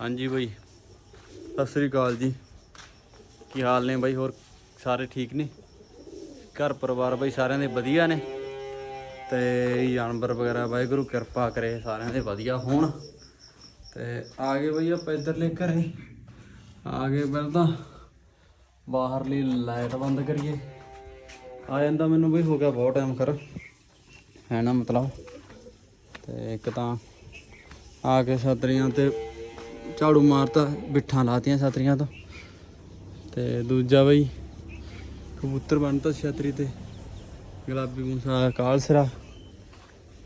ਹਾਂਜੀ ਬਾਈ। ਸਤਿ ਸ੍ਰੀ ਅਕਾਲ ਜੀ। ਕੀ ਹਾਲ ਨੇ ਬਾਈ? ਹੋਰ ਸਾਰੇ ਠੀਕ ਨੇ? ਘਰ ਪਰਿਵਾਰ ਬਾਈ ਸਾਰਿਆਂ ਦੇ ਵਧੀਆ ਨੇ? ਤੇ ਜਾਨਵਰ ਵਗੈਰਾ ਵਾਹਿਗੁਰੂ ਕਿਰਪਾ ਕਰੇ ਸਾਰਿਆਂ ਦੇ ਵਧੀਆ ਹੋਣ। ਤੇ ਆ ਗਏ ਬਾਈ ਆਪਾਂ ਇੱਧਰਲੇ ਘਰੇ। ਆ ਗਏ ਪਹਿਲਾਂ ਤਾਂ ਬਾਹਰਲੀ ਲਾਈਟ ਬੰਦ ਕਰੀਏ। ਆ ਜਾਂਦਾ ਮੈਨੂੰ ਬਈ, ਹੋ ਗਿਆ ਬਹੁਤ ਟਾਈਮ ਕਰ ਹੈ ਨਾ ਮਤਲਬ। ਤੇ ਇੱਕ ਤਾਂ ਆ ਕੇ ਛਤਰੀਆਂ ਤੇ ਝਾੜੂ ਮਾਰਤਾ, ਬਿੱਠਾਂ ਲਾਤੀਆਂ ਛਤਰੀਆਂ ਤੋਂ। ਤੇ ਦੂਜਾ ਬਈ, ਕਬੂਤਰ ਬਣਤਾ ਛਤਰੀ ਤੇ, ਗੁਲਾਬੀ ਮੂਸਾ, ਕਾਲਸਰਾ।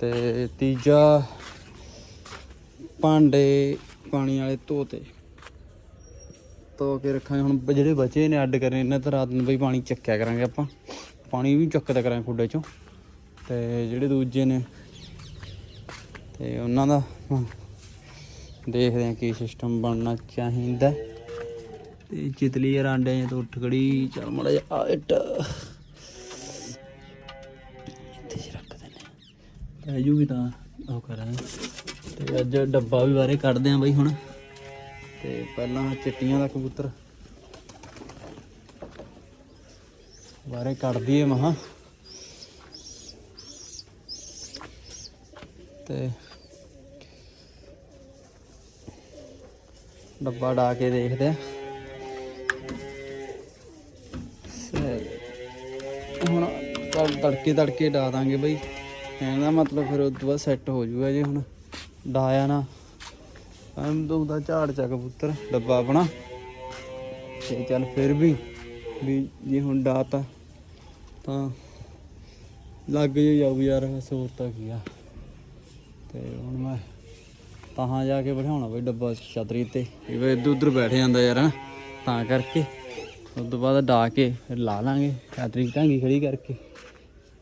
ਤੇ ਤੀਜਾ, ਭਾਂਡੇ ਪਾਣੀ ਵਾਲੇ ਧੋਤੇ। ਧੋ ਕੇ ਰੱਖਾਂਗੇ, ਹੁਣ ਜਿਹੜੇ ਬਚੇ ਨੇ ਅੱਡ ਕਰਨੇ, ਇਹਨਾਂ ਤਾਂ ਰਾਤ ਨੂੰ ਬਈ ਪਾਣੀ ਚੱਕਿਆ ਕਰਾਂਗੇ ਆਪਾਂ। ਪਾਣੀ ਵੀ ਚੱਕਦਾ ਕਰਾਂਗੇ ਖੁੱਡੇ ਚੋਂ। ਤੇ ਜਿਹੜੇ ਦੂਜੇ ਨੇ, ਤੇ ਉਹਨਾਂ ਦਾ ਦੇਖਦੇ ਹਾਂ ਕੀ ਸਿਸਟਮ ਬਣਨਾ ਚਾਹੀਦਾ। ਤੇ ਚਿਤਲੀ ਯਾਰ ਆਂਡੇ ਤੋਂ ਉੱਠ ਖੜੀ, ਚੱਲ ਮੜਾ ਜਾ ਆ ਇੱਟ। ਇੱਥੇ ਜਿਹੇ ਰੱਖ ਦਿੰਦੇ ਪੈ ਜੂਗੀ ਤਾਂ, ਉਹ ਕਰਾਂਗੇ ਤੇ ਅੱਜ ਡੱਬਾ ਵੀ ਬਾਰੇ ਕੱਢਦੇ ਆਂ ਬਈ ਹੁਣ। ਤੇ ਪਹਿਲਾਂ ਚਿੱਟੀਆਂ ਦਾ ਕਬੂਤਰ। ਬਾਰੇ ਕੱਢਦੀ ਦਈਏ ਮਹਾ। ਤੇ ਡੱਬਾ ਡਾ ਕੇ ਦੇਖਦੇ ਆ ਹੁਣ ਤੜ- ਤੜਕੇ ਤੜਕੇ ਡਾ ਦਾਂਗੇ ਬਈ। ਇਹਦਾ ਮਤਲਬ ਫਿਰ ਉਸ ਤੋਂ ਬਾਅਦ ਸੈੱਟ ਹੋ ਜਾਊਗਾ ਜੇ ਹੁਣ ਡਾਇਆ ਨਾ। ਐਮ ਤੋਂ ਦਾ ਝਾੜ ਚਾ ਕਬੂਤਰ ਡੱਬਾ ਆਪਣਾ। ਤੇ ਚੱਲ ਫਿਰ ਵੀ ਵੀ ਜੇ ਹੁਣ ਡਾਤਾ, ਤਾਂ ਲੱਗ ਜੇ ਜਾਊ ਯਾਰ ਸੋਚ ਤਾਂ ਕੀ ਆ। ਤੇ ਹੁਣ ਮੈਂ ਤਾਂ ਜਾ ਕੇ ਬਿਠਾਉਣਾ ਬਈ ਡੱਬਾ ਛਤਰੀ ਤੇ ਇਹ ਵੇ ਇੱਧਰ ਉੱਧਰ ਬੈਠ ਜਾਂਦਾ ਯਾਰ ਤਾਂ ਕਰਕੇ। ਉਸ ਤੋਂ ਬਾਅਦ ਡਾ ਕੇ ਫਿਰ ਲਾ ਲਾਂਗੇ ਛਤਰੀ ਢਾਂਗੀ ਖੜੀ ਕਰਕੇ।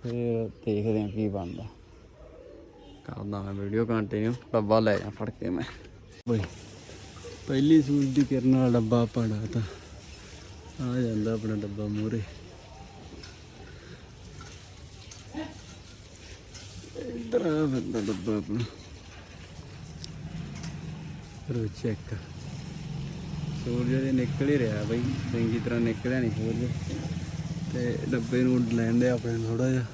ਫਿਰ ਦੇਖਦੇ ਹਾਂ ਕੀ ਬਣਦਾ। ਕਰਦਾ ਮੈਂ ਵੀਡੀਓ ਕੰਟੀਨਿਊ ਡੱਬਾ ਲੈ ਜਾ ਫੜ ਕੇ ਮੈਂ। ਬਈ ਪਹਿਲੀ ਸੂਰਜ ਦੀ ਕਿਰਨ ਵਾਲਾ ਡੱਬਾ ਪੜਾ ਤਾਂ ਆ ਜਾਂਦਾ ਆਪਣਾ ਡੱਬਾ ਮੂਰੇ ਇੱਧਰ ਆ ਫਿਰਦਾ ਡੱਬਾ ਆਪਣਾ। ਕਰੋ ਚੈੱਕ ਸੂਰਜ ਦੇ ਨਿਕਲ ਹੀ ਰਿਹਾ ਬਈ, ਚੰਗੀ ਤਰ੍ਹਾਂ ਨਿਕਲਿਆ ਨਹੀਂ ਸੂਰਜ ਤੇ ਡੱਬੇ ਨੂੰ ਲੈਣ ਦੇ ਆਪਣੇ ਥੋੜਾ ਜਿਹਾ।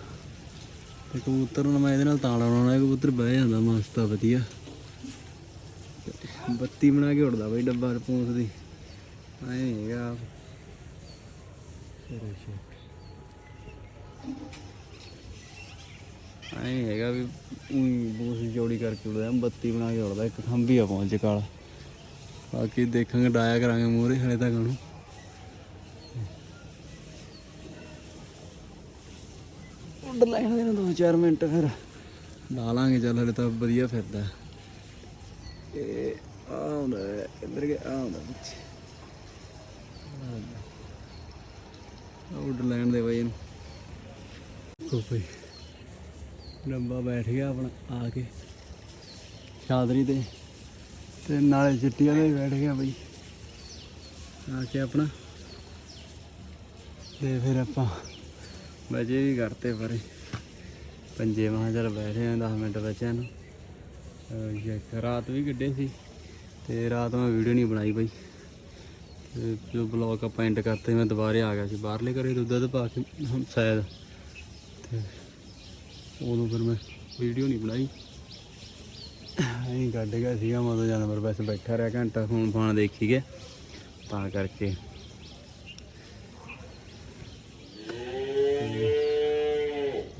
ਤੇ ਕਬੂਤਰ ਨੂੰ ਮੈਂ ਇਹਦੇ ਨਾਲ ਤਾਂ ਲਾਉਣਾ, ਕਬੂਤਰ ਬਹਿ ਜਾਂਦਾ ਮਸਤਾ ਵਧੀਆ। ਬੱਤੀ ਬਣਾ ਕੇ ਉੜਦਾ ਬਈ ਡੱਬਾ ਰਪੂਸ ਦੀ। ਐਂ ਨਹੀਂ ਹੈਗਾ। ਕਰੋ ਚੈੱਕ ਐ ਨਹੀਂ ਹੈਗਾ ਵੀ ਉਹੀ ਬੂਸ ਜੋੜੀ ਕਰਕੇ ਉੜਦਾ ਬੱਤੀ ਬਣਾ ਕੇ ਉੜਦਾ ਇੱਕ ਖੰਭੀ ਆ ਪਹੁੰਚ ਕਾਲ। ਬਾਕੀ ਦੇਖਾਂਗੇ ਡਾਇਆ ਕਰਾਂਗੇ ਮੂਹਰੇ ਹਲੇ ਤੱਕ ਨੂੰ ਉੱਡ ਲੈਣੇ ਨੇ ਦੋ ਚਾਰ ਮਿੰਟ ਫਿਰ। ਲਾ ਲਾਂਗੇ ਚੱਲ ਹਲੇ ਤਾਂ ਵਧੀਆ ਫਿਰਦਾ। ਇਹ ਆ ਹੁੰਦਾ ਹੈ, ਇੱਧਰ ਗਿਆ ਆ ਹੁੰਦਾ ਪਿੱਛੇ ਆ ਉੱਡ ਲੈਣ ਦੇ ਬਾਈ ਇਹਨੂੰ। ਕੋ ਭਾਈ ਬੈਠ ਗਿਆ ਆਪਣਾ, ਆ ਕੇ। ਚਾਦਰੀ ਤੇ ਤੇ ਨਾਲੇ ਚਿੱਟੀਆਂ ਦੇ ਵੀ ਬੈਠ ਗਿਆ ਬਈ। ਆ ਕੇ ਆਪਣਾ। ਤੇ ਫਿਰ ਆਪਾਂ ਬਜੇ ਵੀ ਕਰਤੇ ਪਰੇ। ਪੰਜੇ ਮਾਂ ਚਲ ਬੈਠੇ ਆ 10 ਮਿੰਟ ਬਚਿਆ ਨੂੰ। ਰਾਤ ਵੀ ਕੱਢੇ ਸੀ, ਤੇ ਰਾਤ ਮੈਂ ਵੀਡੀਓ ਨਹੀਂ ਬਣਾਈ ਬਈ। ਤੇ ਜੋ ਬਲੌਗ ਆਪਾਂ ਐਂਡ ਕਰਤੇ, ਮੈਂ ਦੁਬਾਰੇ ਆ ਗਿਆ ਸੀ, ਬਾਹਰਲੇ ਘਰੇ ਦੁੱਧ ਦੁੱਧ ਪਾ ਕੇ, ਹੁਣ ਸ਼ਾਇਦ ਉਦੋਂ ਫਿਰ ਮੈਂ ਵੀਡੀਓ ਨਹੀਂ ਬਣਾਈ। ਐਂ ਕੱਢ ਗਿਆ ਸੀਗਾ ਮਦੋਂ ਜਾਨਵਰ ਵੈਸੇ ਬੈਠਾ ਰਿਹਾ ਘੰਟਾ ਫੋਨ ਫਾਨ ਦੇਖੀ ਗਿਆ ਤਾਂ ਕਰਕੇ।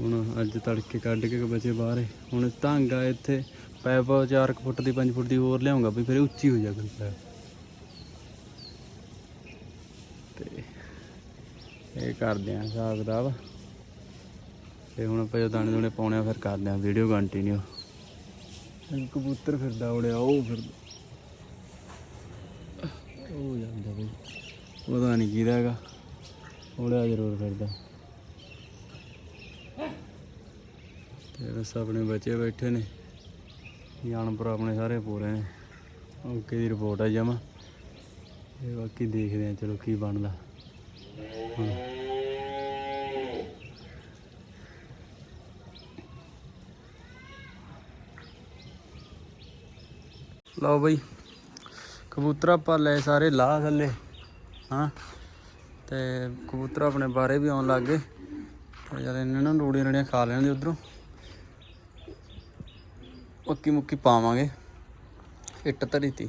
ਹੁਣ ਅੱਜ ਤੜਕੇ ਕੱਢ ਕੇ ਬਚੇ ਬਾਹਰ ਹੁਣ ਢੰਗ ਆ ਇੱਥੇ, ਪੈਪ 4 ਫੁੱਟ ਦੀ 5 ਫੁੱਟ ਦੀ ਹੋਰ ਲਿਆਉਂਗਾ ਵੀ ਫਿਰ ਉੱਚੀ ਹੋ ਜਾ ਕਰੂ ਪੈਪ। ਤੇ ਇਹ ਕਰਦੇ ਆ ਹਿਸਾਬ ਕਿਤਾਬ ਤੇ ਹੁਣ ਆਪਾਂ ਜਦੋਂ ਦਾਣੇ ਦੂਣੇ ਪਾਉਣੇ ਆ ਫਿਰ ਕਰਦੇ ਆ ਵੀਡੀਓ ਕੰਟੀਨਿਊ ਕਬੂਤਰ ਫਿਰਦਾ ਉੜਿਆ ਉਹ ਫਿਰਦਾ। ਉਹ ਜਾਂਦਾ ਬਈ। ਪਤਾ ਨਹੀਂ ਕਿਹਦਾ ਹੈਗਾ। ਉੜਿਆ ਜ਼ਰੂਰ ਫਿਰਦਾ। ਤੇ ਬਸ ਆਪਣੇ ਬੱਚੇ ਬੈਠੇ ਨੇ। ਜਾਨਵਰ ਆਪਣੇ ਸਾਰੇ ਪੂਰੇ ਨੇ। ਓਕੇ ਦੀ ਰਿਪੋਰਟ ਆ ਜਮਾ। ਤੇ ਬਾਕੀ ਦੇਖਦੇ ਆ ਚਲੋ ਕੀ ਬਣਦਾ। ਹੁਣ ਲਓ ਬਈ, ਕਬੂਤਰ ਆਪਾਂ ਲੈ ਸਾਰੇ ਲਾਹ ਥੱਲੇ, ਹਾਂ? ਤੇ ਕਬੂਤਰ ਆਪਣੇ ਬਾਰੇ ਵੀ ਆਉਣ ਲੱਗ ਗਏ। ਤੇ ਜਦ ਇਹਨਾਂ ਨੂੰ ਰੂੜੀਆਂ ਰੜੀਆਂ ਖਾ ਲੈਣਗੇ ਉਧਰੋਂ। ਮੱਕੀ ਮੁੱਕੀ ਪਾਵਾਂਗੇ। ਇੱਟ ਧਰੀ ਤੀ।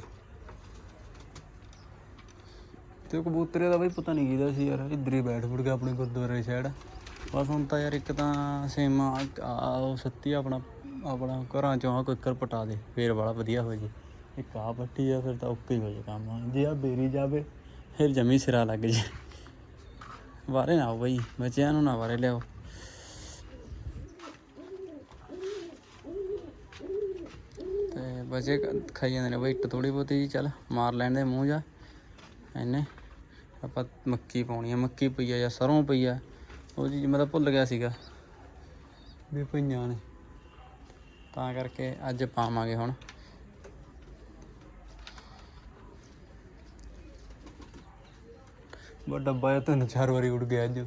ਤੇ ਕਬੂਤਰੇ ਦਾ ਬਈ ਪਤਾ ਨਹੀਂ ਕਿਹਦਾ ਸੀ ਯਾਰ, ਇੱਧਰ ਹੀ ਬੈਠ ਫੁੜ ਗਿਆ ਆਪਣੇ ਗੁਰਦੁਆਰੇ ਸਾਈਡ। ਬਸ ਹੁਣ ਤਾਂ ਯਾਰ ਇੱਕ ਤਾਂ ਸੇਮ ਆ, ਉਹ ਸੱਤੀ ਆਪਣਾ ਆਪਣਾ ਘਰਾਂ ਚੋਂ ਆ, ਕੋਈ ਕਰ ਪਟਾ ਦੇ, ਫੇਰ ਬੜਾ ਵਧੀਆ ਹੋ ਜੀ। ਇੱਕ ਆ ਪੱਟੀ ਆ, ਫਿਰ ਤਾਂ ਓਕੇ ਹੀ ਹੋ ਜੇ ਕੰਮ। ਜੇ ਆ ਬੇਰੀ ਜਾਵੇ, ਫਿਰ ਜਮੀ ਸਿਰਾ ਲੱਗ ਜੇ। ਵਾਰੇ ਨਾ ਆਓ ਬਈ, ਬੱਚਿਆਂ ਨੂੰ ਨਾ ਵਾਰੇ ਲਿਆਓ। ਤੇ ਬੱਚੇ ਖਾਈ ਜਾਂਦੇ ਨੇ ਬਈ, ਇੱਟ ਥੋੜੀ ਬਹੁਤੀ ਜੀ, ਚੱਲ ਮਾਰ ਲੈਣ ਦੇ ਮੂੰਹ ਜਾ। ਇਹਨੇ ਆਪਾਂ ਮੱਕੀ ਪਾਉਣੀ ਆ, ਮੱਕੀ ਪਈ ਆ ਜਾਂ ਸਰੋਂ ਪਈ ਆ, ਉਹ ਚੀਜ਼ ਮੈਂ ਤਾਂ ਭੁੱਲ ਗਿਆ ਸੀਗਾ। ਵੀ ਪਈਆਂ ਨੇ। ਤਾਂ ਕਰਕੇ ਅੱਜ ਪਾਵਾਂਗੇ ਹੁਣ। ਬੜਾ ਡੱਬਾ ਇਹ ਤਿੰਨ ਚਾਰ ਵਾਰੀ ਉੜ ਗਿਆ ਅੱਜ।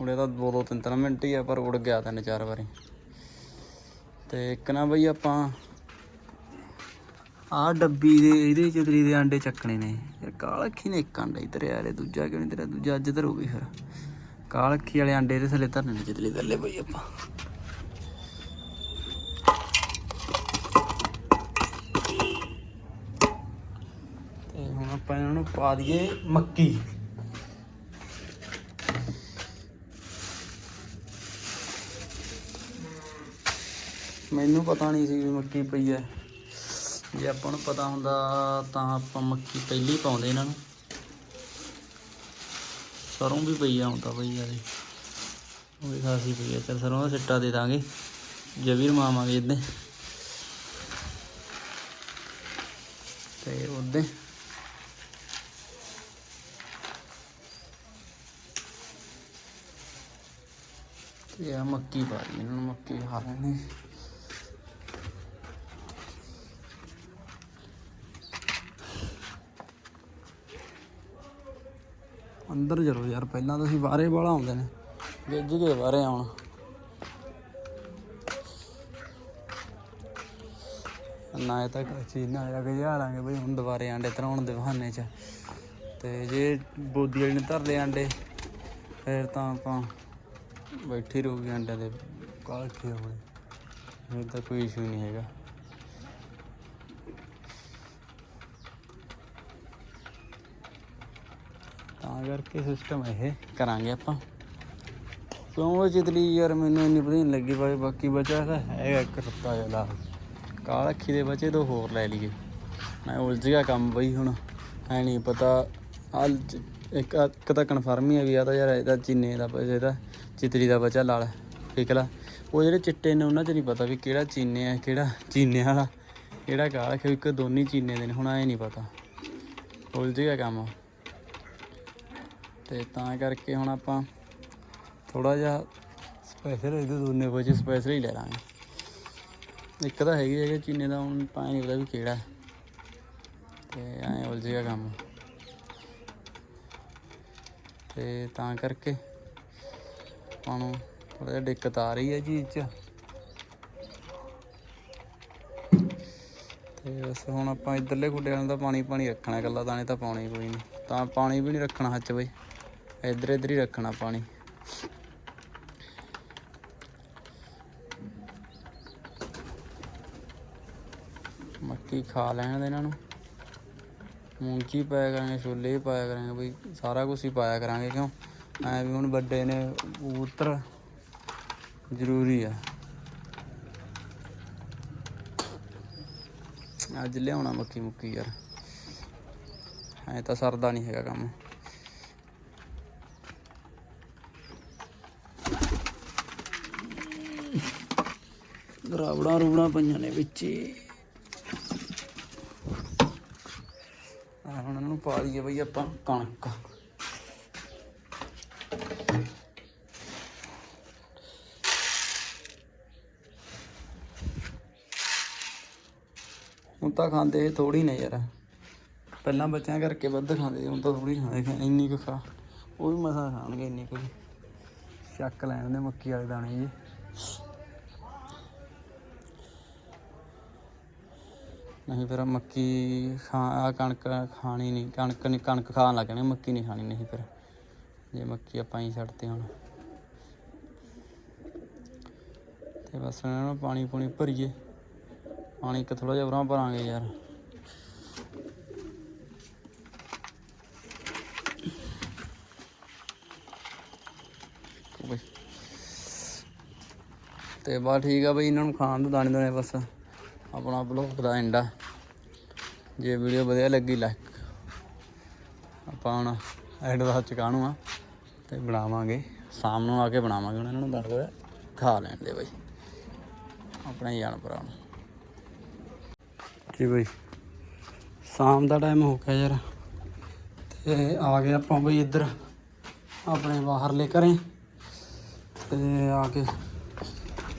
ਉੜੇ ਤਾਂ ਦੋ ਦੋ ਤਿੰਨ ਤਿੰਨ ਮਿੰਟ ਹੀ ਆ, ਪਰ ਉੜ ਗਿਆ ਤਿੰਨ ਚਾਰ ਵਾਰੀ। ਤੇ ਇੱਕ ਨਾ ਬਈ ਆਪਾਂ ਆਹ ਡੱਬੀ ਦੇ, ਇਹਦੇ ਚਤਰੀ ਦੇ ਆਂਡੇ ਚੱਕਣੇ ਨੇ। ਯਾਰ ਕਾਲ ਅੱਖੀ ਨੇ ਇੱਕ ਆਂਡਾ ਇਧਰ ਆ ਰਿਹਾ ਦੂਜਾ ਕਿਉਂ ਨਹੀਂ ਤੇਰਾ? ਦੂਜਾ ਅੱਜ ਧਰੂਗੀ ਫਿਰ ਕਾਲ ਅੱਖੀ ਵਾਲੇ ਆਂਡੇ ਦੇ ਥੱਲੇ ਧਰਨੇ ਨੇ ਚਤਰੀ ਥੱਲੇ ਬਈ ਆਪਾਂ ਤੇ ਹੁਣ ਆਪਾਂ ਇਹਨਾਂ ਨੂੰ ਪਾ ਦਈਏ ਮੱਕੀ। ਮੈਨੂੰ ਪਤਾ ਨਹੀਂ ਸੀ ਵੀ ਮੱਕੀ ਪਈ ਹੈ। ਜੇ ਆਪਾਂ ਨੂੰ ਪਤਾ ਹੁੰਦਾ ਤਾਂ ਆਪਾਂ ਮੱਕੀ ਪਹਿਲੀ ਪਾਉਂਦੇ ਇਹਨਾਂ ਨੂੰ। ਸਰੋਂ ਵੀ ਪਈ ਆ ਹੁਣ ਤਾਂ ਬਈ ਯਾਰ। ਉਹ ਵੀ ਖਾਸੀ ਪਈ ਆ। ਚਲ ਸਰੋਂ ਦਾ ਸਿੱਟਾ ਦੇ ਦਾਂਗੇ। ਜਵੀਰ ਮਾਵਾਂਗੇ ਇੱਦਾਂ। ਤੇ ਉਹਦੇ ਤੇ ਆ ਮੱਕੀ ਪਾ ਲਈ ਇਹਨਾਂ ਨੂੰ ਮੱਕੀ ਖਾ ਲੈਣੀ ਅੰਦਰ ਚਲੋ ਯਾਰ, ਪਹਿਲਾਂ ਤੁਸੀਂ ਬਾਹਰੇ ਵਾਲਾ ਆਉਂਦੇ ਨੇ, ਗਿੱਜ ਕੇ ਬਾਹਰੇ ਆਉਣ। ਨਾ ਇਹ ਤੱਕ ਚੀਜ਼ ਨਾ ਆ ਕੇ ਜਾ ਲਾਂਗੇ ਬਈ, ਹੁਣ ਦੁਬਾਰੇ ਆਂਡੇ ਧਰਾਉਣ ਦੇ ਬਹਾਨੇ ਚ। ਤੇ ਜੇ ਬੋਦੀ ਵਾਲੀ ਨੇ ਧਰ ਲਏ ਆਂਡੇ, ਫਿਰ ਤਾਂ ਆਪਾਂ ਬੈਠੀ ਰਹੂਗੀ ਆਂਡਿਆਂ ਦੇ ਕਾਲ ਕੀ ਹੋਵੇ ਇਹ ਤਾਂ ਕੋਈ ਇਸ਼ੂ ਨਹੀਂ ਹੈਗਾ। ਤਾਂ ਕਰਕੇ ਸਿਸਟਮ ਇਹ ਕਰਾਂਗੇ ਆਪਾਂ। ਕਿਉਂ ਉਹ ਜਿਤਲੀ ਯਾਰ ਮੈਨੂੰ ਇੰਨੀ ਪਤਾ ਨਹੀਂ ਲੱਗੀ, ਬਾਈ ਬਾਕੀ ਬਚਾ ਤਾਂ ਹੈਗਾ ਇੱਕ ਰੁੱਤਾ ਜਿਹਾ ਕਾਲ ਅੱਖੀ ਦੇ ਬਚੇ ਤੋਂ ਹੋਰ ਲੈ ਲਈਏ। ਮੈਂ ਉਲਝ ਗਿਆ ਕੰਮ ਬਈ ਹੁਣ, ਐ ਨਹੀਂ ਪਤਾ। ਆ ਇੱਕ ਇੱਕ ਤਾਂ ਕਨਫਰਮ ਹੀ ਆ ਵੀ ਆ ਤਾਂ ਯਾਰ ਇਹਦਾ ਚੀਨੇ ਦਾ ਬਚਾ ਇਹਦਾ ਚਿਤਰੀ ਦਾ ਬੱਚਾ ਲਾਲ, ਪਿਕਲਾ। ਉਹ ਜਿਹੜੇ ਚਿੱਟੇ ਨੇ, ਉਹਨਾਂ 'ਚ ਨਹੀਂ ਪਤਾ ਵੀ ਕਿਹੜਾ ਚੀਨੇ ਆ, ਕਿਹੜਾ ਚੀਨੇ ਵਾਲਾ, ਕਿਹੜਾ ਕਾਲਾ ਕਿ ਇੱਕ ਦੋਨੀ ਚੀਨੇ ਦੇ ਨੇ, ਹੁਣ ਐ ਨਹੀਂ ਪਤਾ। ਉਲਝ ਗਿਆ ਕੰਮ। ਤੇ ਤਾਂ ਕਰਕੇ ਹੁਣ ਆਪਾਂ ਥੋੜਾ ਜਿਹਾ ਸਪੈਸ਼ਲ ਇਹਦੇ ਦੋਨੇ ਵਜੇ ਸਪੈਸ਼ਲ ਹੀ ਲੈ ਲਾਂਗੇ। ਇੱਕ ਤਾਂ ਹੈਗੀ ਹੈਗਾ ਚੀਨੇ ਦਾ ਹੁਣ ਤਾਂ ਨਹੀਂ ਪਤਾ ਵੀ ਕਿਹੜਾ। ਤੇ ਐਂ ਉਲਝ ਗਿਆ ਕੰਮ। ਤੇ ਤਾਂ ਕਰਕੇ ਆਪਾਂ ਨੂੰ ਥੋੜਾ ਜਿਹਾ ਦਿੱਕਤ ਆ ਰਹੀ ਹੈ ਚੀਜ਼ 'ਚ। ਤੇ ਬਸ ਹੁਣ ਆਪਾਂ ਇਧਰਲੇ ਖੁੱਡੇ ਦਾ ਪਾਣੀ ਪਾਣੀ ਰੱਖਣਾ ਇਕੱਲਾ ਦਾਣੇ ਤਾਂ ਪਾਉਣੀ ਕੋਈ ਨਹੀਂ। ਤਾਂ ਪਾਣੀ ਵੀ ਨਹੀਂ ਰੱਖਣਾ ਹੱਥ ਬਈ। ਇੱਧਰ ਇਧਰ ਹੀ ਰੱਖਣਾ ਪਾਣੀ। ਮੱਕੀ ਖਾ ਲੈਣ ਦੇ ਇਹਨਾਂ ਨੂੰ। ਮੂੰਗੀ ਪਾਇਆ ਕਰਾਂਗੇ, ਛੋਲੇ ਵੀ ਪਾਇਆ ਕਰਾਂਗੇ, ਬਈ ਸਾਰਾ ਕੁਝ ਹੀ ਪਾਇਆ ਕਰਾਂਗੇ ਕਿਉਂ? ਐ ਵੀ ਹੁਣ ਵੱਡੇ ਨੇ, ਕਬੂਤਰ ਜ਼ਰੂਰੀ ਆ। ਅੱਜ ਲਿਆਉਣਾ ਮੱਕੀ ਮੁੱਕੀ ਯਾਰ। ਐ ਤਾਂ ਸਰਦਾ ਨਹੀਂ ਹੈਗਾ ਕੰਮ। ਰਾਵੜਾਂ ਰੂਵੜਾਂ ਪਈਆਂ ਨੇ ਵਿੱਚ ਹੀ। ਆ ਹੁਣ ਇਹਨੂੰ ਪਾ ਦਈਏ ਬਈ ਆਪਾਂ ਕਣਕ। ਹੁਣ ਤਾਂ ਖਾਂਦੇ ਥੋੜੀ ਨੇ ਯਾਰ। ਪਹਿਲਾਂ ਬੱਚਿਆਂ ਕਰਕੇ ਵੱਧ ਖਾਂਦੇ ਸੀ, ਹੁਣ ਤਾਂ ਥੋੜੀ ਖਾਂਦੇ ਇੰਨੀ ਕੁ ਖਾ। ਉਹ ਵੀ ਮਸਾ ਖਾਣਗੇ ਇੰਨੀ ਕੁ। ਚੱਕ ਲੈਣ ਦੇ ਮੱਕੀ ਵਾਲੇ ਦਾਣੇ ਜੀ। ਨਹੀਂ ਫਿਰ ਮੱਕੀ ਖਾ ਆਹ ਕਣਕ ਖਾਣੀ ਨਹੀਂ ਕਣਕ ਨਹੀਂ ਕਣਕ ਖਾਣ ਲੱਗਣੇ ਮੱਕੀ ਨਹੀਂ ਖਾਣੀ ਨਹੀਂ ਫਿਰ। ਜੇ ਮੱਕੀ ਆਪਾਂ ਹੀ ਛੱਡਦੇ ਹੁਣ। ਤੇ ਬਸ ਇਹਨਾਂ ਨੂੰ ਪਾਣੀ ਪੂਣੀ ਭਰੀਏ। ਪਾਣੀ ਇੱਕ ਥੋੜਾ ਜਿਹਾ ਉਰਾਂ ਭਰਾਂਗੇ ਯਾਰ। ਬਈ ਤੇ ਬਾ ਠੀਕ ਆ ਬਈ, ਇਹਨਾਂ ਨੂੰ ਖਾਣ ਤੋਂ ਦਾਣੇ ਦਾਣੇ ਬਸ। ਆਪਣਾ ਬਲੌਗ ਦਾ ਐਂਡ ਆ। ਜੇ ਵੀਡੀਓ ਵਧੀਆ ਲੱਗੀ ਲਾਈਕ ਆਪਾਂ ਹੁਣ ਐਂਡ ਦਾ ਚਕਾਣੂ ਆ। ਤੇ ਬਣਾਵਾਂਗੇ। ਸ਼ਾਮ ਨੂੰ ਆ ਕੇ ਬਣਾਵਾਂਗੇ ਉਹਨਾਂ ਨੂੰ, ਦਾਣੇ ਦੋਣੇ। ਖਾ ਲੈਣ ਦੇ ਬਈ। ਆਪਣੇ ਜਾਨਵਰਾਂ ਨੂੰ ਜੀ ਬਈ, ਸ਼ਾਮ ਦਾ ਟਾਈਮ ਹੋ ਗਿਆ ਯਾਰ। ਤੇ ਆ ਗਏ ਆਪਾਂ ਬਈ ਇੱਧਰ, ਆਪਣੇ ਬਾਹਰਲੇ ਘਰੇ। ਤੇ ਆ ਕੇ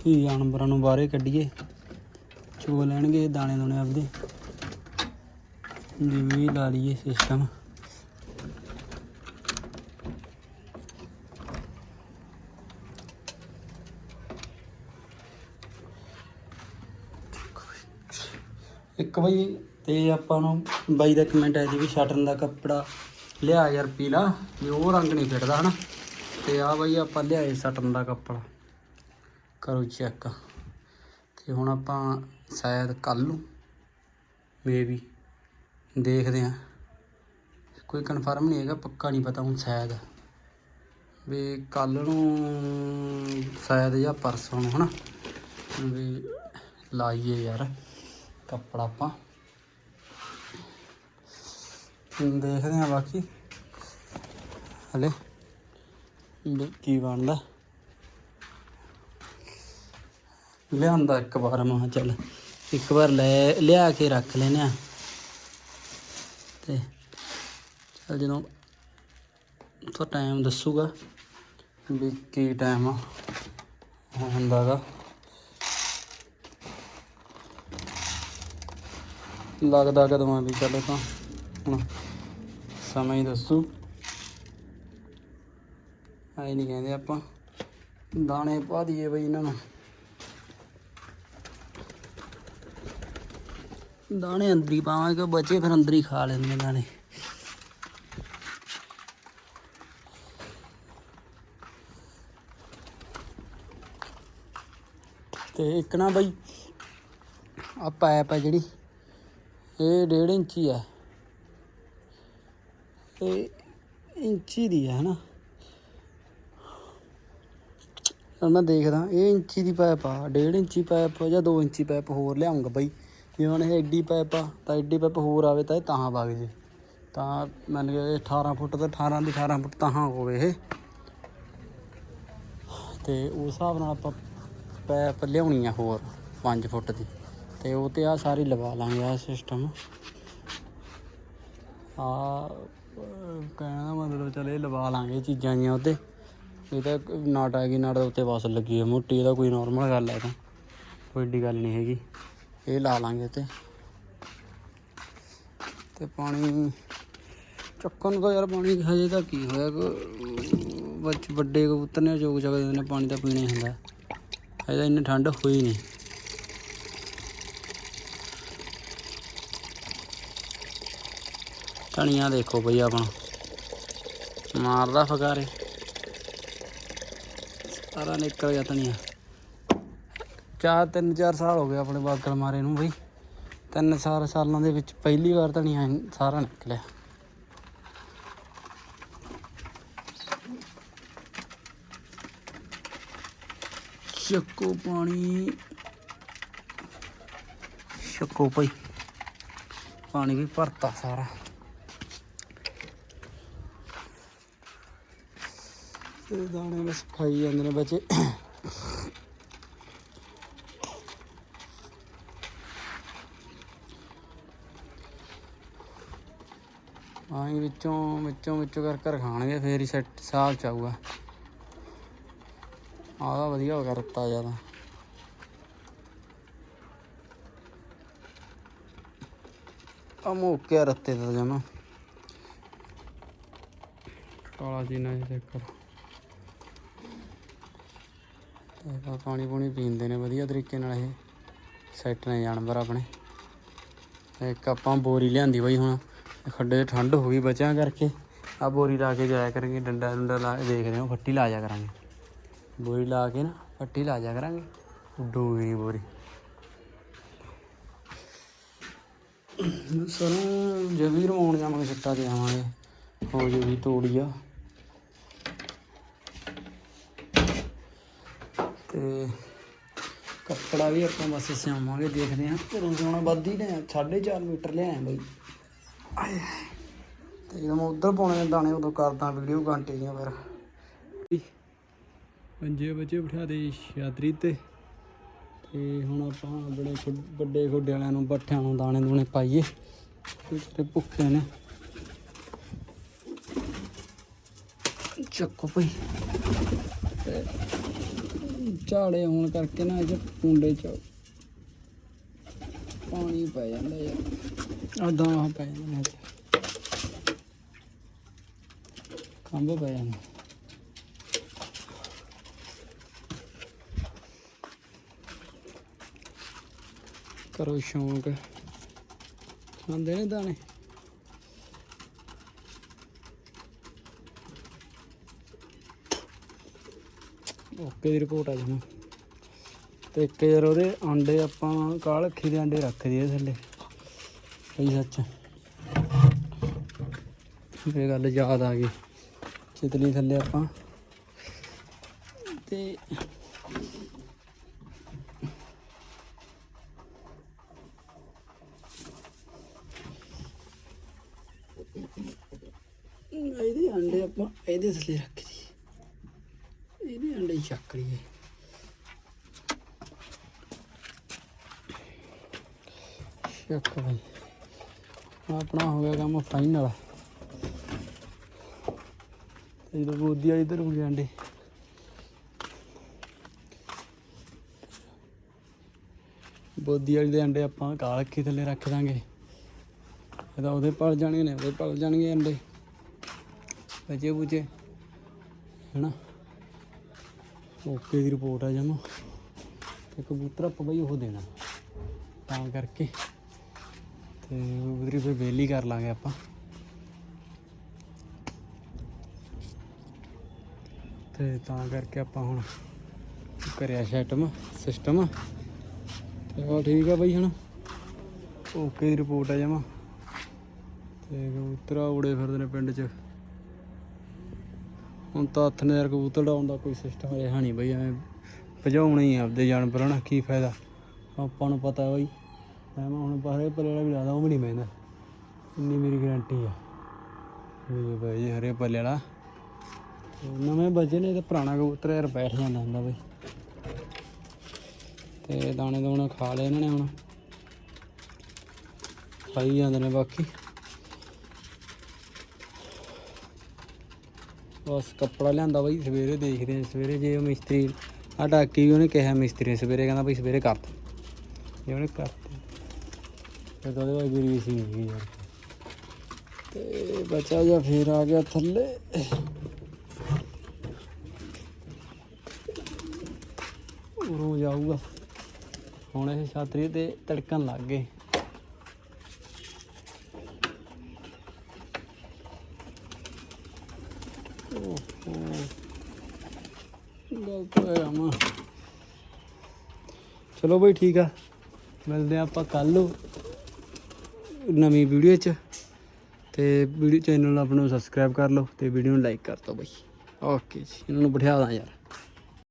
ਹੀ ਜਾਨਵਰਾਂ ਨੂੰ ਬਾਹਰੇ ਕੱਢੀਏ। ਚੋ ਲੈਣਗੇ ਦਾਣੇ ਦੋਣੇ ਆਪਦੇ। ਜਿਵੇਂ ਲਾ ਲਈਏ ਸਿਸਟਮ ਇੱਕ ਬਈ ਤੇ ਆਪਾਂ ਨੂੰ ਬਾਈ ਦਾ ਕਮੈਂਟ ਆਇਆ ਸੀ ਵੀ ਸ਼ਟਨ ਦਾ ਕੱਪੜਾ ਲਿਆ ਯਾਰ ਪੀਲਾ, ਵੀ ਉਹ ਰੰਗ ਨਹੀਂ ਫਿੱਟਦਾ ਹਨਾ। ਤੇ ਆ ਬਾਈ ਆਪਾਂ ਲਿਆਏ ਸ਼ਟਨ ਦਾ ਕੱਪੜਾ। ਕਰੋ ਚੈੱਕ। ਤੇ ਹੁਣ ਆਪਾਂ ਸ਼ਾਇਦ ਕੱਲ ਨੂੰ ਮੇਬੀ ਦੇਖਦੇ ਆ ਕੋਈ ਕਨਫਰਮ ਨਹੀਂ ਹੈਗਾ, ਪੱਕਾ ਨਹੀਂ ਪਤਾ ਹੁਣ ਸ਼ਾਇਦ। ਵੀ ਕੱਲ ਨੂੰ ਸ਼ਾਇਦ ਜਾਂ ਪਰਸੋਂ ਨੂੰ ਹਨਾ। ਵੀ ਲਾਈਏ ਯਾਰ। ਕੱਪੜਾ ਆਪਾਂ। ਦੇਖਦੇ ਹਾਂ ਬਾਕੀ। ਹਲੇ ਵੀ ਕੀ ਬਣਦਾ। ਲਿਆਂਦਾ ਇੱਕ ਵਾਰ, ਮੈਂ ਚੱਲ ਇੱਕ ਵਾਰ ਲੈ, ਲਿਆ ਕੇ ਰੱਖ ਲੈਨੇ ਆ ਤੇ ਚੱਲ ਜਦੋਂ ਤਾਂ ਟਾਈਮ ਦੱਸੂਗਾ ਵੀ ਕੀ ਟਾਈਮ ਹੁੰਦਾਗਾ ਲੱਗਦਾ ਕਦੋਂ ਵੀ ਚਲੋ ਤਾਂ। ਹੁਣ ਸਮਾਂ ਹੀ ਦੱਸੂ। ਆਏ ਨਹੀਂ ਕਹਿੰਦੇ ਆਪਾਂ। ਦਾਣੇ ਪਾ ਦਈਏ ਬਈ ਇਹਨਾਂ ਨੂੰ। ਦਾਣੇ ਅੰਦਰ ਹੀ ਪਾਵਾਂਗੇ ਕਿ ਬੱਚੇ, ਫਿਰ ਅੰਦਰ ਹੀ ਖਾ ਲੈਂਦੇ ਦਾਣੇ। ਤੇ ਇੱਕ ਨਾ ਬਈ ਆ ਪਾਇਪ ਹੈ ਜਿਹੜੀ। ਇਹ ਡੇਢ ਇੰਚੀ ਹੈ ਇਹ ਇੰਚੀ ਦੀ ਹੈ ਹਨਾ। ਹੁਣ ਮੈਂ ਦੇਖਦਾ, ਇਹ ਇੰਚੀ ਦੀ ਪਾਈਪ ਆ, ਡੇਢ ਇੰਚੀ ਪਾਈਪ ਜਾਂ 2 ਇੰਚੀ ਪਾਈਪ ਹੋਰ ਲਿਆਉਂਗਾ ਬਾਈ। ਜੇ ਹੁਣ ਇਹ ਐਡੀ ਪਾਈਪ ਆ, ਤਾਂ ਐਡੀ ਪਾਈਪ ਹੋਰ ਆਵੇ ਤਾਂ ਇਹ ਤਾਂ ਵਗ ਜੇ। ਤਾਂ ਮੰਨ ਕੇ 18 ਫੁੱਟ ਤੇ 18 ਦੀ 18 ਫੁੱਟ ਤਾਂ ਹੋਵੇ ਇਹ। ਤੇ ਉਸ ਹਿਸਾਬ ਨਾਲ ਆਪਾਂ ਪੈਪ ਲਿਆਉਣੀ ਆ ਹੋਰ 5 ਫੁੱਟ ਦੀ। ਤੇ ਉਹ ਤੇ ਆ ਸਾਰੀ ਲਵਾ ਲਾਂਗੇ ਆ ਸਿਸਟਮ ਆ, ਕਹਿਣ ਦਾ ਮਤਲਬ ਚਲ ਇਹ ਲਵਾ ਲਾਂਗੇ ਚੀਜ਼ਾਂ ਜੀਆਂ ਉਹਤੇ ਇਹ ਤਾਂ ਨਾਟ ਹੈਗੀ, ਨਾਟ ਦੇ ਉੱਤੇ ਬਸ ਲੱਗੀ ਹੈ ਮੋਟੀ ਇਹਦਾ ਕੋਈ ਨਾਰਮਲ ਗੱਲ ਹੈ ਤਾਂ। ਕੋਈ ਏਡੀ ਗੱਲ ਨਹੀਂ ਹੈਗੀ। ਇਹ ਲਾ ਲਾਂਗੇ ਤੇ। ਤੇ ਪਾਣੀ ਚੱਕਣ ਨੂੰ ਤਾਂ ਯਾਰ ਪਾਣੀ ਹਜੇ ਤਾਂ ਕੀ ਹੋਇਆ ਬੱਚ ਵੱਡੇ ਕਬੂਤਰ ਨੇ ਚੋਗ ਚੱਕਦੇ ਨੇ, ਪਾਣੀ ਤਾਂ ਪੀਣਾ ਹੀ ਹੁੰਦਾ। ਹਜੇ ਤਾਂ ਇੰਨੀ ਠੰਡ ਹੋਈ ਨਹੀਂ। ਧਨੀਆ ਦੇਖੋ ਬਈ ਆਪਣਾ। ਮਾਰਦਾ ਫਕਾਰੇ ਸਾਰਾ ਨਿਕਲ ਗਿਆ ਧਨੀਆ। ਚਾਰ, ਤਿੰਨ, ਚਾਰ ਸਾਲ ਹੋ ਗਏ ਆਪਣੇ ਬਾਗਲ ਮਾਰੇ ਨੂੰ ਬਈ। ਤਿੰਨ, ਚਾਰ ਸਾਲਾਂ ਦੇ ਵਿੱਚ ਪਹਿਲੀ ਵਾਰ ਧਨੀਆ ਸਾਰਾ ਨਿਕਲਿਆ। ਚੱਕੋ ਪਾਣੀ। ਚੱਕੋ ਭਾਈ ਪਾਣੀ ਵੀ ਭਰਤਾ ਸਾਰਾ। ਤੇ ਦਾਣੇ ਬਸ ਖਾਈ ਜਾਂਦੇ ਨੇ ਬੱਚੇ। ਆਈ ਵਿੱਚੋਂ ਵਿੱਚੋਂ ਵਿੱਚੋਂ ਕਰ ਕਰ ਖਾਣਗੇ, ਫੇਰ ਹੀ ਸੈੱਟ ਸਾਲ ਚ ਆਦਾ ਵਧੀਆ ਹੋ ਗਿਆ ਰੱਤਾ ਜ਼ਿਆਦਾ। ਆ ਮੋਕਿਆ ਰੱਤੇ ਦਾ ਜਮਾ। ਕਾਲਾ ਜੀਨਾ ਜਿਹਾ ਚੈੱਕ ਕਰੋ ਤੇ ਆਹ ਪਾਣੀ ਪੂਣੀ ਪੀਂਦੇ ਨੇ, ਵਧੀਆ ਤਰੀਕੇ ਨਾਲ ਇਹ ਸੈੱਟ ਨੇ ਜਾਨਵਰ ਆਪਣੇ। ਇੱਕ ਆਪਾਂ ਬੋਰੀ ਲਿਆਂਦੀ ਬਈ ਹੁਣ ਖੱਡੇ 'ਚ ਠੰਡ ਹੋ ਗਈ ਬਚਿਆਂ ਕਰਕੇ। ਆ ਬੋਰੀ ਲਾ ਕੇ ਜਾਇਆ ਕਰਾਂਗੇ, ਡੰਡਾ ਡੰਡਾ ਲਾ ਦੇਖ ਰਹੇ ਹਾਂ, ਫੱਟੀ ਲਾ ਜਾ ਕਰਾਂਗੇ। ਬੋਰੀ ਲਾ ਕੇ ਨਾ, ਫੱਟੀ ਲਾ ਜਾ ਕਰਾਂਗੇ ਡੋਗੀ ਬੋਰੀ। ਸਰ ਜਵੀਰ ਮੋਣ ਜਾਵਾਂਗੇ ਛੱਟਾ ਤੇ ਆਵਾਂਗੇ। ਹੋ ਜੋ ਵੀ ਤੋੜੀ ਆ ਤੇ ਕੱਪੜਾ ਵੀ ਆਪਾਂ ਬਸ ਸਿਆਵਾਂਗੇ ਦੇਖਦੇ ਹਾਂ। ਘਰੋਂ ਜਾਣਾ ਵੱਧ ਹੀ ਨੇ 4.5 ਮੀਟਰ ਲਿਆਏ ਬਈ। ਤੇ ਜਦੋਂ ਮੈਂ ਉਧਰ ਪਾਉਣੇ ਨੇ ਦਾਣੇ ਉਦੋਂ ਕਰਦਾ ਵੀਡੀਓ ਘੰਟੇ ਦੀਆਂ ਫਿਰ। ਪੰਜੇ ਬੱਚੇ ਬਿਠਾ ਦੇ ਛਾਤਰੀ ਤੇ। ਤੇ ਹੁਣ ਆਪਾਂ ਆਪਣੇ ਖੁ- ਵੱਡੇ ਖੁੱਡੇ ਵਾਲਿਆਂ ਨੂੰ ਬੱਠਿਆਂ ਨੂੰ ਦਾਣੇ ਦੂਣੇ ਪਾਈਏ। ਤੇ ਭੁੱਖੇ ਨੇ। ਚੱਕੋ ਭਈ। ਤੇ ਝਾੜੇ ਹੋਣ ਕਰਕੇ ਨਾ ਇਹ ਕੁੰਡੇ ਚ ਪਾਣੀ ਪੈ ਜਾਂਦਾ ਯਾਰ। ਅਦਾਂ ਆ ਪੈ ਜਾਂਦੇ ਖੰਭ ਪੈ ਜਾਂਦੇ। ਕਰੋ ਸ਼ੌਂਕ। ਖਾਂਦੇ ਨੇ ਦਾਣੇ? ਓਕੇ ਦੀ ਰਿਪੋਰਟ ਆ ਜਮਾ ਤੇ ਇੱਕ ਯਾਰ ਉਹਦੇ ਆਂਡੇ ਆਪਾਂ ਕਾਲ ਅੱਖੀ ਦੇ ਆਂਡੇ ਰੱਖ ਦਈਏ ਥੱਲੇ। ਸਹੀ ਸੱਚ। ਇਹ ਗੱਲ ਯਾਦ ਆ ਗਈ। ਚਿਤਲੀ ਥੱਲੇ ਆਪਾਂ। ਤੇ ਇਹਦੇ ਅੰਡੇ ਆਪਾਂ ਇਹਦੇ ਥੱਲੇ ਰੱਖ ਦਈਏ ਇਹਦੇ ਅੰਡੇ ਹੀ ਚੱਕ ਲਈਏ। ਚੱਕ ਭਾਈ ਆਪਣਾ ਹੋ ਗਿਆ ਕੰਮ ਫਾਈਨਲ ਤੇ ਜਦੋਂ ਬੋਦੀ ਵਾਲੀ ਇਧਰ ਹੋ ਗਏ ਅੰਡੇ ਬੋਦੀ ਵਾਲੀ ਦੇ ਅੰਡੇ ਆਪਾਂ ਕਾਲ ਅੱਖੀ ਥੱਲੇ ਰੱਖ ਦਾਂਗੇ। ਇਹਦਾ ਉਹਦੇ ਪਲ ਜਾਣਗੇ ਨੇ, ਉਹਦੇ ਪਲ ਜਾਣਗੇ ਅੰਡੇ ਬਚੇ ਬੁਚੇ। ਹੈਨਾ? ਓਕੇ ਦੀ ਰਿਪੋਰਟ ਆ ਜਮਾ। ਤੇ ਕਬੂਤਰ ਆਪਾਂ ਬਈ ਉਹ ਦੇਣਾ। ਤਾਂ ਕਰਕੇ। ਤੇ ਕਬੂਤਰੀ ਫਿਰ ਵੇਲੀ ਕਰ ਲਾਂਗੇ ਆਪਾਂ। ਤੇ ਤਾਂ ਕਰਕੇ ਆਪਾਂ ਹੁਣ ਕਰਿਆ ਸੈਟਮ ਸਿਸਟਮ ਤੇ ਉਹ ਠੀਕ ਆ ਬਈ ਹੁਣ? ਓਕੇ ਦੀ ਰਿਪੋਰਟ ਆ ਜਮਾ। ਤੇ ਕਬੂਤਰ ਆ ਉੜੇ ਫਿਰਦੇ ਨੇ ਪਿੰਡ 'ਚ। ਹੁਣ ਤਾਂ ਹੱਥ ਨੇ ਯਾਰ ਕਬੂਤਰ ਉਡਾਉਣ ਦਾ ਕੋਈ ਸਿਸਟਮ ਰਿਹਾ ਨਹੀਂ ਬਈ, ਐਵੇਂ ਭਜਾਉਣਾ ਹੀ ਆਪਦੇ ਜਾਨਵਰਾਂ ਨਾਲ, ਕੀ ਫਾਇਦਾ? ਆਪਾਂ ਨੂੰ ਪਤਾ ਬਈ, ਮੈਂ ਹੁਣ ਬਾਹਰੇ ਪੱਲੇ ਵਾਲਾ ਵੀ ਲਾਦਾ ਉਹ ਵੀ ਨਹੀਂ ਮੈਂਦਾ ਇੰਨੀ ਮੇਰੀ ਗਾਰੰਟੀ ਆ। ਇਹ ਬਾਈ ਹਰੇ ਪੱਲੇ ਵਾਲਾ। ਨਵੇਂ ਬੱਚੇ ਨੇ ਤੇ ਪੁਰਾਣਾ ਕਬੂਤਰ ਯਾਰ ਬੈਠ ਜਾਂਦਾ ਹੁੰਦਾ ਬਈ। ਤੇ ਦਾਣੇ ਦੋਣੇ ਖਾ ਲਏ ਇਹਨਾਂ ਨੇ ਹੁਣ। ਖਾਈ ਜਾਂਦੇ ਨੇ ਬਾਕੀ। ਬਸ ਕੱਪੜਾ ਲਿਆਂਦਾ ਬਾਈ, ਸਵੇਰੇ ਦੇਖਦੇ ਆ ਸਵੇਰੇ ਜੇ ਉਹ ਮਿਸਤਰੀ ਆ ਡਾਕੀ ਵੀ ਉਹਨੇ ਕਿਹਾ ਮਿਸਤਰੀ ਨੇ ਸਵੇਰੇ, ਕਹਿੰਦਾ ਬਈ ਸਵੇਰੇ ਕਰ ਜੇ ਉਹਨੇ ਕਰ ਤੇ ਤਾਂ ਉਹਦੇ ਬਾਈ ਗਰੀ ਸੀ ਨਹੀਂ ਯਾਰ। ਤੇ ਬੱਚਾ ਜਾਂ ਫੇਰ ਆ ਗਿਆ ਥੱਲੇ। ਉਰੋਂ ਜਾਊਗਾ। ਹੁਣ ਇਹ ਛਾਤਰੀ ਤੇ ਤੜਕਣ ਲੱਗ ਗਏ ਗਲਤ ਹੋਇਆ ਮਾ ਚਲੋ ਬਈ ਠੀਕ ਆ। ਮਿਲਦੇ ਆ ਆਪਾਂ ਕੱਲ ਨੂੰ ਨਵੀਂ ਵੀਡੀਓ 'ਚ। ਤੇ ਵੀਡੀਓ ਚੈਨਲ ਨੂੰ ਆਪਣਾ ਸਬਸਕ੍ਰਾਈਬ ਕਰ ਲਓ ਤੇ ਵੀਡੀਓ ਨੂੰ ਲਾਈਕ ਕਰ ਦਿਓ ਬਈ। ਓਕੇ ਜੀ, ਇਹਨਾਂ ਨੂੰ ਬਿਠਾ ਦਾਂ ਯਾਰ।